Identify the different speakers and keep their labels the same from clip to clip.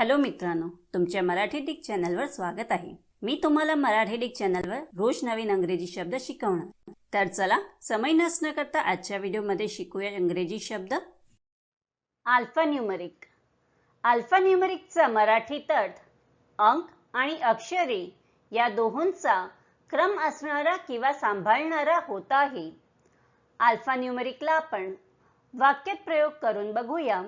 Speaker 1: Hello मित्रांनो तुमच्या मराठी डिक चॅनलवर स्वागत आहे. मी तुम्हाला मराठी डिक चॅनलवर रोज नवीन अंग्रेजी शब्द शिकवणार. तर चला समय नसणं करता आजच्या व्हिडिओमध्ये शिकूया इंग्रजी शब्द. अल्फा न्यूमरिक अल्फा मराठी तट अंक आणि अक्षरे या दोहोंचा क्रम असणारा किंवा सांभाळणारा होत आहे. अल्फान्युमरिकला आपण वाक्यात प्रयोग करून बघूया.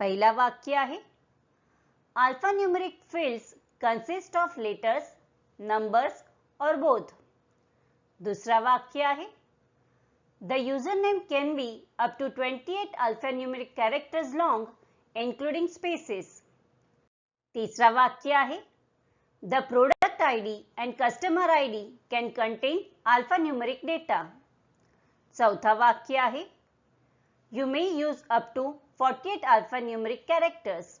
Speaker 1: पहिला वाक्य आहे alphanumeric field consist of letters numbers और बोध दूसरा वाक्य है? The user name can be up to 28 eight alphanumeric characters long including spaces तीसरा वाक्य है? The product ID and customer ID can contain alpha numeric data चौथा वाक्य है? You may use up to 48 eight alpha numeric characters